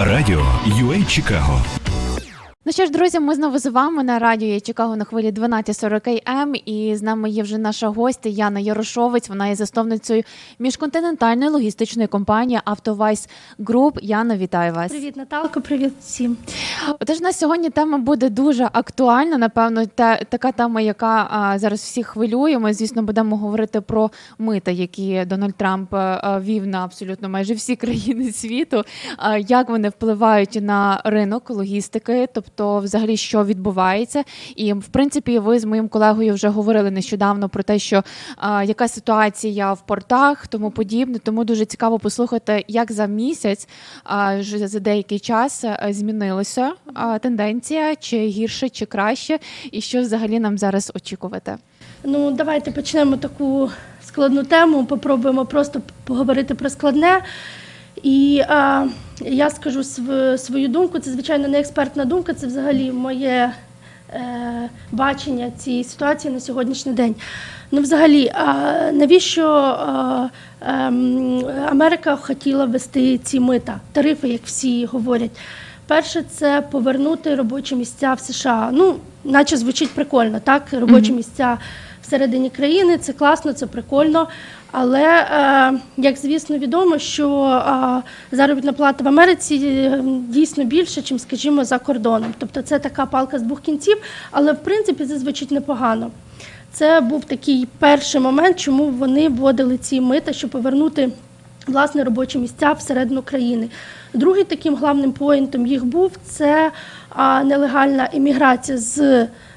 Радіо UA Чикаго Ну що ж, друзі, ми знову з вами на радіо «Я Чикаго на хвилі 12.40 АМ. І з нами є вже наша гостя Яна Ярошовець. Вона є засновницею міжконтинентальної логістичної компанії «Автовайс Груп». Яна, вітаю вас. Привіт, Наталко, привіт всім. Отож, у нас сьогодні тема буде дуже актуальна. Напевно, та така тема, яка а, зараз всіх хвилює. Ми, звісно, будемо говорити про мита, які Дональд Трамп а, вів на абсолютно майже всі країни світу. А, як вони впливають на ринок логістики, тобто, взагалі, що відбувається. І в принципі, ви з моїм колегою вже говорили нещодавно про те, що а, яка ситуація в портах, тому подібне. Тому дуже цікаво послухати, як за місяць а, за деякий час змінилася а, тенденція, чи гірше, чи краще, і що взагалі нам зараз очікувати. Ну, давайте почнемо таку складну тему. Попробуємо просто поговорити про складне. І а, я скажу св- свою думку. Це звичайно не експертна думка, це взагалі моє е, бачення цієї ситуації на сьогоднішній день. Ну, взагалі, а, навіщо а, ем, Америка хотіла ввести ці мита, тарифи, як всі говорять. Перше, це повернути робочі місця в США. Ну, наче звучить прикольно, так? Робочі місця всередині країни, це класно, це прикольно. Але, е, як звісно, відомо, що е, заробітна плата в Америці е, дійсно більше, ніж, скажімо, за кордоном. Тобто це така палка з двох кінців, але в принципі це звучить непогано. Це був такий перший момент, чому вони вводили ці мита, щоб повернути власне робочі місця всередину країни. Другий таким главним поінтом їх був це а, нелегальна імміграція з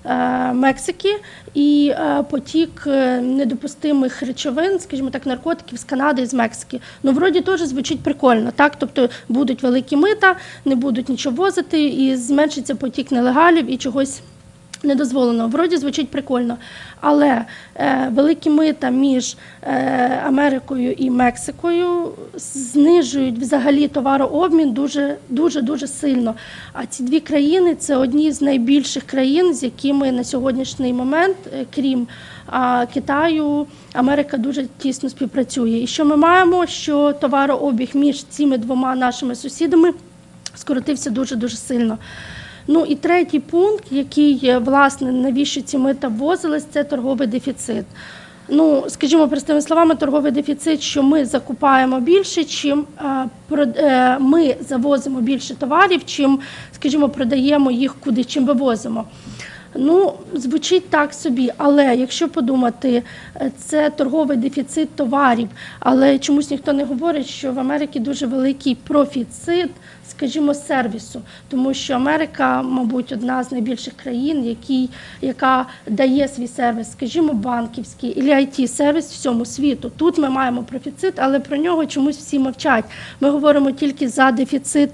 е, Мексики і е, потік е, недопустимих речовин, скажімо так, наркотиків з Канади і з Мексики. Ну, вроді теж звучить прикольно, так? Тобто будуть великі мита, не будуть нічого возити, і зменшиться потік нелегалів і чогось недозволено. Вроді звучить прикольно. Але е, великі мита між е, Америкою і Мексикою знижують взагалі товарообмін дуже дуже дуже сильно. А ці дві країни це одні з найбільших країн, з якими на сьогоднішній момент, е, крім а, Китаю, Америка дуже тісно співпрацює. І що ми маємо? Що товарообіг між цими двома нашими сусідами скоротився дуже дуже сильно. Ну і третій пункт, який е, власне навіщо ці мита ввозились, це торговий дефіцит. Ну, скажімо, простими словами, торговий дефіцит, що ми закупаємо більше, чим е, е, ми завозимо більше товарів, чим, скажімо, продаємо їх куди, чим вивозимо. Ну, звучить так собі, але якщо подумати, е, це торговий дефіцит товарів, але чомусь ніхто не говорить, що в Америці дуже великий профіцит, скажімо, сервісу, тому що Америка, мабуть, одна з найбільших країн, який, яка дає свій сервіс, скажімо, банківський і it сервіс всьому світу. Тут ми маємо профіцит, але про нього чомусь всі мовчать. Ми говоримо тільки за дефіцит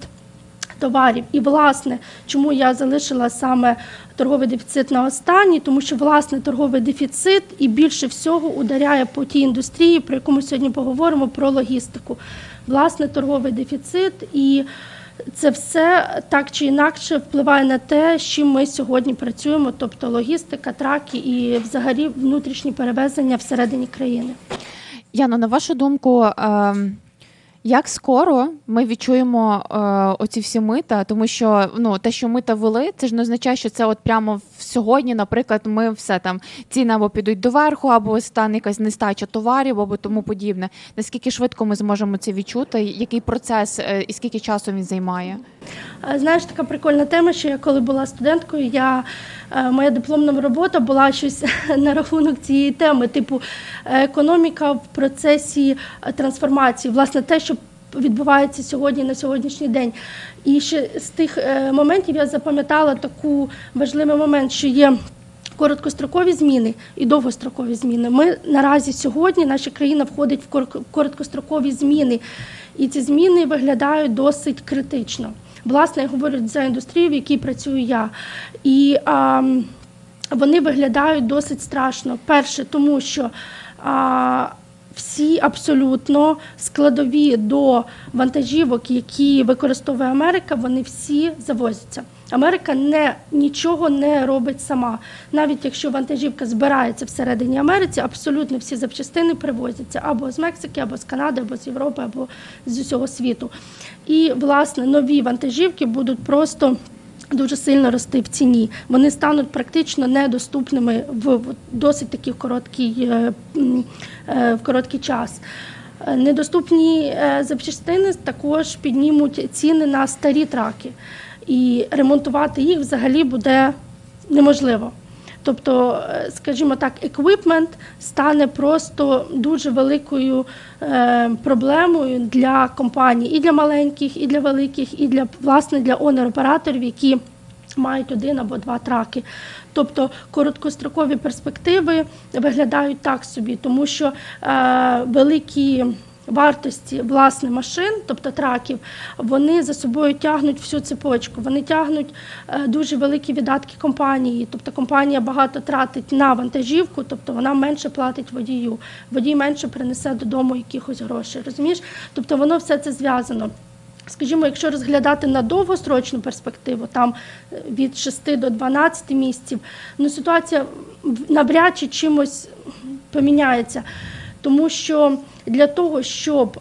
товарів. І власне, чому я залишила саме торговий дефіцит на останній, тому що власне торговий дефіцит і більше всього ударяє по тій індустрії, про яку ми сьогодні поговоримо про логістику. Власне, торговий дефіцит і. Це все так чи інакше впливає на те, з чим ми сьогодні працюємо, тобто логістика, траки і взагалі внутрішні перевезення всередині країни. Яно, на вашу думку, ем, як скоро ми відчуємо е, оці всі мита? Тому що ну те, що мита ввели, це ж не означає, що це от прямо сьогодні, наприклад, ми все там ціни або підуть доверху, або стане якась нестача товарів, або тому подібне. Наскільки швидко ми зможемо це відчути? Який процес е, і скільки часу він займає? Е, Знаєш, така прикольна тема, що я коли була студенткою, я, е, моя дипломна робота була щось на рахунок цієї теми, типу економіка в процесі е, трансформації, власне, те, що відбувається сьогодні на сьогоднішній день. І ще з тих моментів я запам'ятала таку важливий момент, що є. Короткострокові зміни і довгострокові зміни. Ми наразі сьогодні наша країна входить в кор- короткострокові зміни, і ці зміни виглядають досить критично. Власне, я говорю за індустрію, в якій працюю я. І а, вони виглядають досить страшно. Перше, тому що а, всі абсолютно складові до вантажівок, які використовує Америка, вони всі завозяться. Америка не нічого не робить сама. Навіть якщо вантажівка збирається всередині Америці, абсолютно всі запчастини привозяться або з Мексики, або з Канади, або з Європи, або з усього світу. І власне нові вантажівки будуть просто. Дуже сильно рости в ціні. Вони стануть практично недоступними в досить такий короткий, е, е, в короткий час. Недоступні е, запчастини також піднімуть ціни на старі траки, і ремонтувати їх взагалі буде неможливо. Тобто, е, скажімо так, еквіпмент стане просто дуже великою е, проблемою для компаній, і для маленьких, і для великих, і для власне для онер-операторів, які мають один або два траки. Тобто короткострокові перспективи виглядають так собі, тому що е, великі вартості власне машин, тобто траків, вони за собою тягнуть всю цепочку. Вони тягнуть е, дуже великі видатки компанії. Тобто компанія багато тратить на вантажівку, тобто вона менше платить водію. Водій менше принесе додому якихось грошей. Розумієш? Тобто воно все це зв'язано. Скажімо, якщо розглядати на довгострочну перспективу, там е, від 6 до 12 місяців, ну ситуація навряд чи чимось поміняється. Тому що для того, щоб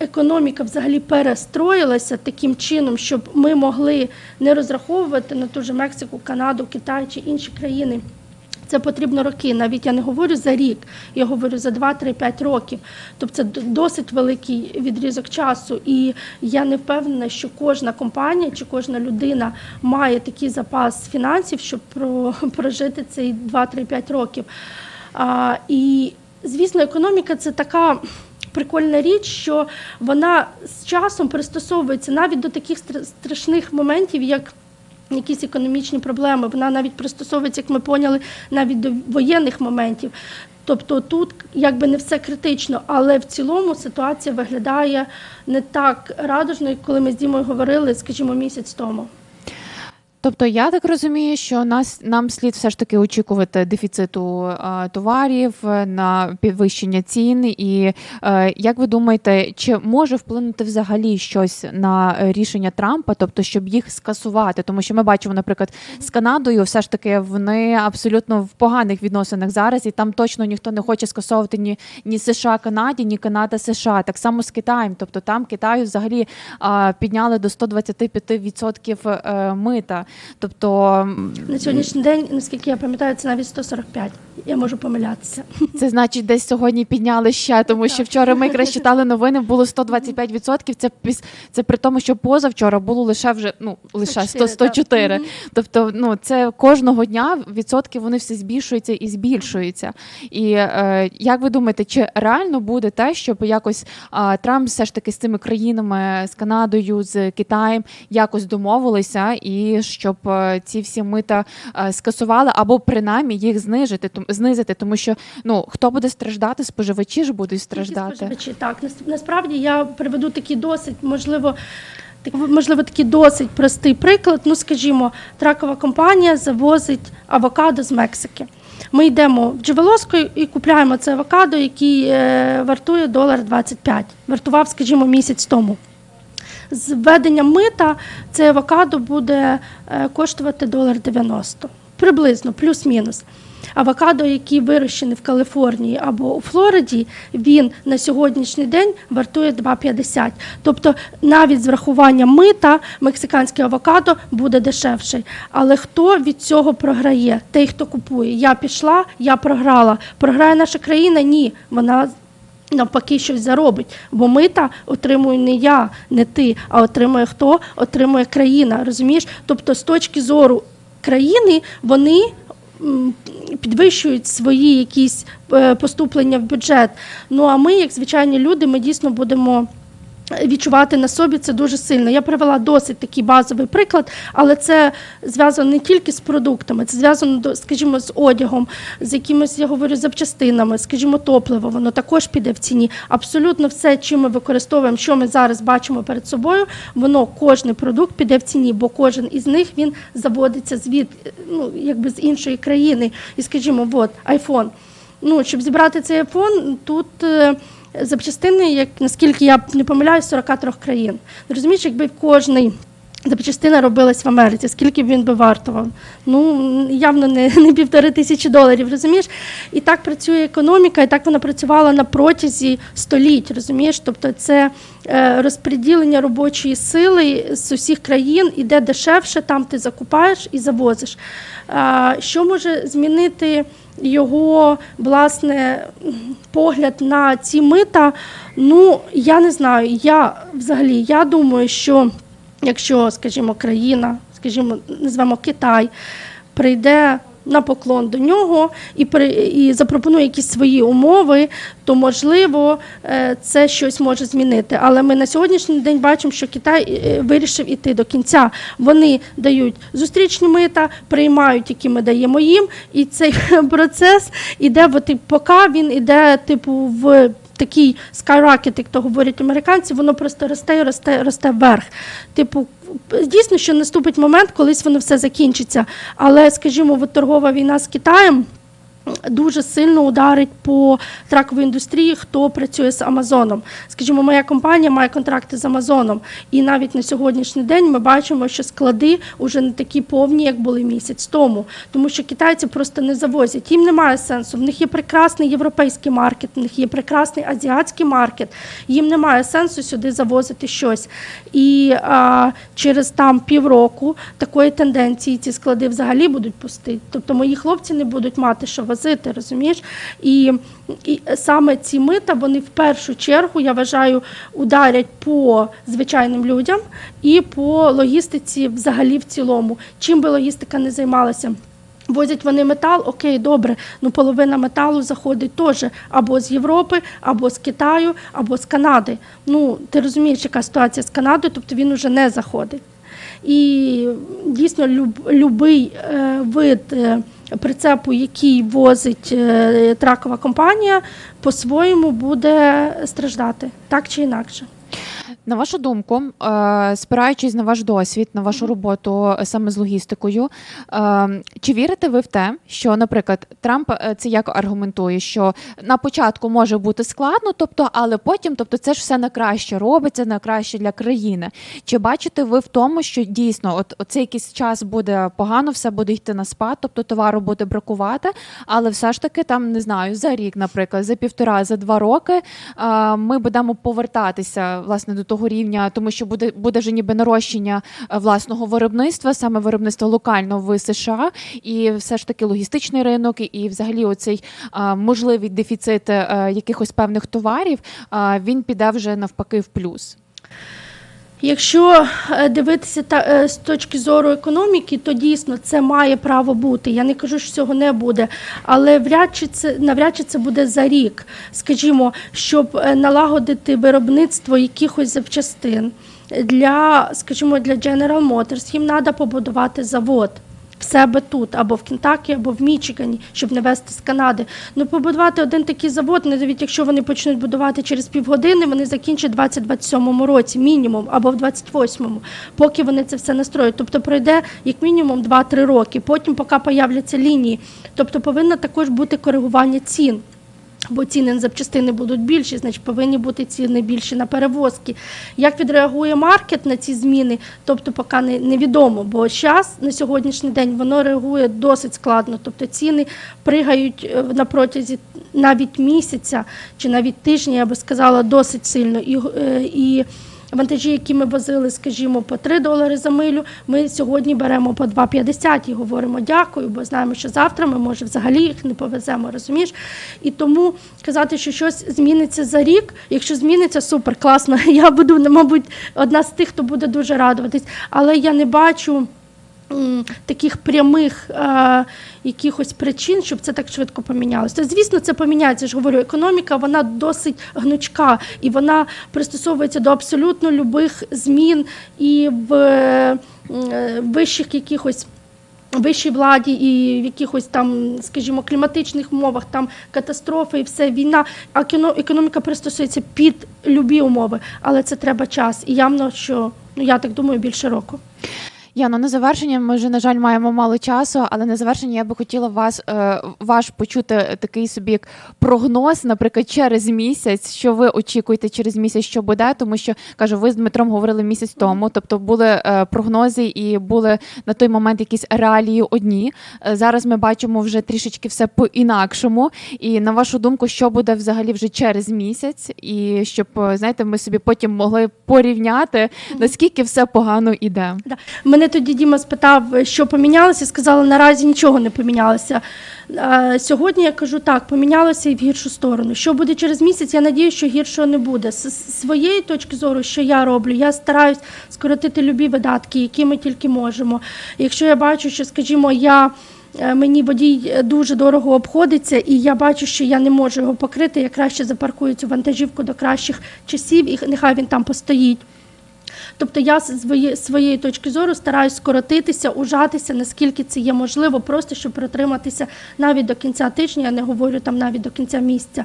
економіка взагалі перестроїлася таким чином, щоб ми могли не розраховувати на ту ж Мексику, Канаду, Китай чи інші країни. Це потрібно роки. Навіть я не говорю за рік, я говорю за 2-3-5 років. Тобто це досить великий відрізок часу. І я не впевнена, що кожна компанія чи кожна людина має такий запас фінансів, щоб прожити цей 2-3-5 років. І, звісно, економіка це така. Прикольна річ, що вона з часом пристосовується навіть до таких страшних моментів, як якісь економічні проблеми. Вона навіть пристосовується, як ми поняли, навіть до воєнних моментів. Тобто тут якби не все критично, але в цілому ситуація виглядає не так радужно, як коли ми з Дімою говорили, скажімо, місяць тому. Тобто я так розумію, що нас нам слід все ж таки очікувати дефіциту е, товарів е, на підвищення цін. І е, як ви думаєте, чи може вплинути взагалі щось на рішення Трампа, тобто щоб їх скасувати? Тому що ми бачимо, наприклад, з Канадою, все ж таки вони абсолютно в поганих відносинах зараз, і там точно ніхто не хоче скасовувати ні, ні США Канаді, ні Канада США. Так само з Китаєм. Тобто там Китаю взагалі е, підняли до 125% е, мита. Тобто На сьогоднішній день, наскільки я пам'ятаю, це навіть 145. Я можу помилятися. це значить, десь сьогодні підняли ще, тому що вчора ми якраз читали новини, було 125%. Це це при тому, що позавчора було лише вже ну лише 100, 104, 104. Тобто, ну це кожного дня відсотки вони все збільшуються і збільшуються. І е, як ви думаєте, чи реально буде те, щоб якось а, Трамп все ж таки з цими країнами, з Канадою, з Китаєм якось домовилися, і щоб е, ці всі мита е, скасували або принаймні їх знижити, знизити, тому що ну хто буде страждати, споживачі ж будуть Тільки страждати. споживачі. Так, насправді я приведу такий досить, можливо, можливо, такий досить простий приклад. Ну, скажімо, тракова компанія завозить авокадо з Мексики. Ми йдемо в Джевелоску і купляємо це авокадо, який е, вартує долар 25. Вартував, скажімо, місяць тому. З введенням мита це авокадо буде е, коштувати долар 90. Приблизно, плюс-мінус. Авокадо, який вирощений в Каліфорнії або у Флориді, він на сьогоднішній день вартує 2,50. Тобто навіть з врахуванням мита мексиканське авокадо буде дешевший. Але хто від цього програє? Той, хто купує. Я пішла, я програла. Програє наша країна? Ні. Вона навпаки щось заробить. Бо мита отримую не я, не ти, а отримує хто? Отримує країна. Розумієш? Тобто, з точки зору країни, вони. Підвищують свої якісь е, поступлення в бюджет. Ну а ми, як звичайні люди, ми дійсно будемо відчувати на собі це дуже сильно. Я привела досить такий базовий приклад, але це зв'язано не тільки з продуктами, це зв'язано скажімо, з одягом, з якимись, я говорю, запчастинами, скажімо, топливо, воно також піде в ціні. Абсолютно все, чим ми використовуємо, що ми зараз бачимо перед собою, воно кожний продукт піде в ціні, бо кожен із них він заводиться звід, ну якби з іншої країни. І скажімо, от iPhone. Ну, щоб зібрати цей iPhone, тут. Запчастини, як наскільки я не помиляюсь, 43 країн. Розумієш, якби кожний запчастина робилась в Америці, скільки б він би вартував? Ну, явно не, не півтори тисячі доларів, розумієш? І так працює економіка, і так вона працювала на протязі століть, розумієш? Тобто це е, розподілення робочої сили з усіх країн, іде дешевше, там ти закупаєш і завозиш. А, що може змінити його власне погляд на ці мита? Ну, я не знаю. Я взагалі я думаю, що якщо, скажімо, країна, скажімо, назвемо Китай, прийде на поклон до нього і при і запропонує якісь свої умови, то можливо е, це щось може змінити. Але ми на сьогоднішній день бачимо, що Китай е, вирішив іти до кінця. Вони дають зустрічні мита, приймають, які ми даємо їм, і цей процес іде, бо ти- поки він іде, типу, в такий skyrocket, як то говорять американці, воно просто росте росте, росте вверх. Типу, дійсно, що наступить момент, колись воно все закінчиться. Але, скажімо, от торгова війна з Китаєм. Дуже сильно ударить по траковій індустрії, хто працює з Амазоном. Скажімо, моя компанія має контракти з Амазоном, і навіть на сьогоднішній день ми бачимо, що склади вже не такі повні, як були місяць тому, тому що китайці просто не завозять. Їм немає сенсу. В них є прекрасний європейський маркет, в них є прекрасний азіатський маркет. Їм немає сенсу сюди завозити щось. І а, через там півроку такої тенденції ці склади взагалі будуть пусти. Тобто мої хлопці не будуть мати що возити, розумієш? І, і саме ці мита вони в першу чергу, я вважаю, ударять по звичайним людям і по логістиці взагалі в цілому. Чим би логістика не займалася. Возять вони метал, окей, добре. Ну половина металу заходить теж або з Європи, або з Китаю, або з Канади. Ну ти розумієш, яка ситуація з Канадою, тобто він уже не заходить. І дійсно люб, любий е, вид е, прицепу, який возить е, тракова компанія, по-своєму буде страждати так чи інакше. На вашу думку, е, спираючись на ваш досвід, на вашу роботу е, саме з логістикою, е, чи вірите ви в те, що, наприклад, Трамп це як аргументує, що на початку може бути складно, тобто, але потім, тобто, це ж все на краще робиться, на краще для країни. Чи бачите ви в тому, що дійсно, от оцей якийсь час буде погано, все буде йти на спад, тобто товару буде бракувати, але все ж таки там не знаю за рік, наприклад, за півтора, за два роки ми будемо повертатися власне до того рівня, тому що буде буде вже ніби нарощення е, власного виробництва, саме виробництва локально в США, і все ж таки логістичний ринок, і- взагалі оцей е, можливий дефіцит е, якихось певних товарів, він піде вже навпаки в плюс. Якщо е, дивитися та, е, з точки зору економіки, то дійсно це має право бути. Я не кажу, що цього не буде, але вряд чи це навряд чи це буде за рік. Скажімо, щоб е, налагодити виробництво якихось запчастин для, скажімо, для General Motors, їм треба побудувати завод. В себе тут, або в Кентакі, або в Мічигані, щоб не везти з Канади. Ну, побудувати один такий завод, навіть якщо вони почнуть будувати через півгодини, вони закінчать в 2027 році, мінімум, або в 28-му, поки вони це все настроять. Тобто пройде як мінімум 2-3 роки, потім, поки появляться лінії. Тобто повинно також бути коригування цін. Бо ціни на запчастини будуть більші, значить повинні бути ціни більші на перевозки. Як відреагує маркет на ці зміни, тобто поки не, невідомо, бо час на сьогоднішній день воно реагує досить складно. Тобто ціни пригають е, на протязі навіть місяця чи навіть тижня, я би сказала, досить сильно. І, е, і Вантажі, які ми возили, скажімо, по 3 долари за милю, ми сьогодні беремо по 2,50 і говоримо дякую, бо знаємо, що завтра ми, може, взагалі їх не повеземо, розумієш? І тому казати, що щось зміниться за рік, якщо зміниться, супер, класно. Я буду, мабуть, одна з тих, хто буде дуже радуватись. Але я не бачу таких прямих е, якихось причин, щоб це так швидко помінялося. Тобто, звісно, це поміняється. Я ж говорю, економіка вона досить гнучка і вона пристосовується до абсолютно любих змін і в е, вищих якихось. Вищій владі і в якихось там, скажімо, кліматичних умовах, там катастрофи і все, війна, а економіка пристосується під любі умови, але це треба час. І явно, що ну я так думаю, більше року. Яно, на завершення ми вже, на жаль, маємо мало часу, але на завершення я би хотіла вас е, ваш почути такий собі як прогноз, наприклад, через місяць, що ви очікуєте через місяць, що буде, тому що кажу, ви з Дмитром говорили місяць тому, тобто були е, прогнози і були на той момент якісь реалії одні. Е, зараз ми бачимо вже трішечки все по-інакшому. І на вашу думку, що буде взагалі вже через місяць, і щоб знаєте, ми собі потім могли порівняти, наскільки все погано іде. Да. Мене тоді Діма спитав, що помінялося, сказала, наразі нічого не помінялося. Е, Сьогодні я кажу так, помінялося і в гіршу сторону. Що буде через місяць, я надію, що гіршого не буде. З своєї точки зору, що я роблю, я стараюсь скоротити любі видатки, які ми тільки можемо. Якщо я бачу, що, скажімо, я. е, Мені водій дуже дорого обходиться, і я бачу, що я не можу його покрити. Я краще запаркую цю вантажівку до кращих часів, і нехай він там постоїть. Тобто я з своєї, точки зору стараюсь скоротитися, ужатися, наскільки це є можливо, просто щоб протриматися навіть до кінця тижня, я не говорю там навіть до кінця місяця.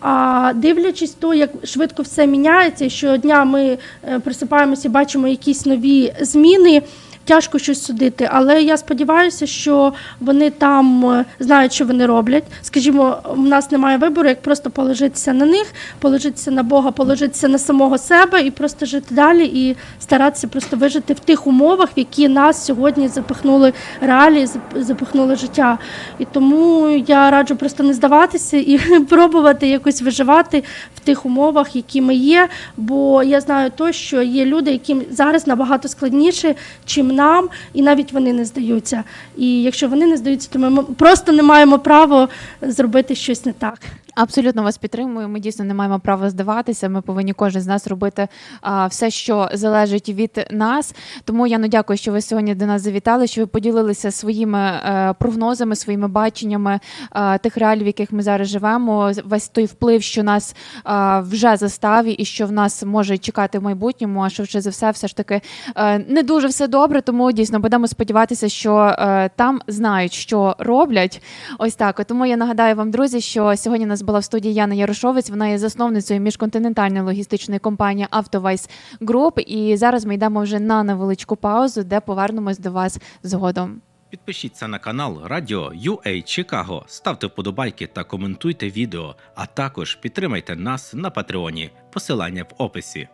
А дивлячись то, як швидко все міняється, і щодня ми присипаємося, просипаємося і бачимо якісь нові зміни. Тяжко щось судити, але я сподіваюся, що вони там е, знають, що вони роблять. Скажімо, у нас немає вибору, як просто положитися на них, положитися на Бога, положитися на самого себе і просто жити далі і старатися просто вижити в тих умовах, в які нас сьогодні запихнули реалії, запихнули життя. І тому я раджу просто не здаватися і пробувати якось виживати в тих умовах, які ми є. Бо я знаю то, що є люди, яким зараз набагато складніше, чим нам, і навіть вони не здаються. І якщо вони не здаються, то ми просто не маємо права зробити щось не так. Абсолютно вас підтримую. Ми дійсно не маємо права здаватися. Ми повинні кожен з нас робити а, все, що залежить від нас. Тому я ну дякую, що ви сьогодні до нас завітали, що ви поділилися своїми е, прогнозами, своїми баченнями е, тих реалій, в яких ми зараз живемо. Весь той вплив, що нас е, вже заставі, і що в нас може чекати в майбутньому. А що вже за все, все ж таки е, не дуже все добре. Тому дійсно будемо сподіватися, що е, там знають, що роблять. Ось так. Тому я нагадаю вам, друзі, що сьогодні нас була в студії Яна Ярошовець. Вона є засновницею міжконтинентальної логістичної компанії «Автовайс Груп. І зараз ми йдемо вже на невеличку паузу, де повернемось до вас згодом. Підпишіться на канал Радіо UA Чикаго, ставте вподобайки та коментуйте відео, а також підтримайте нас на Патреоні. Посилання в описі.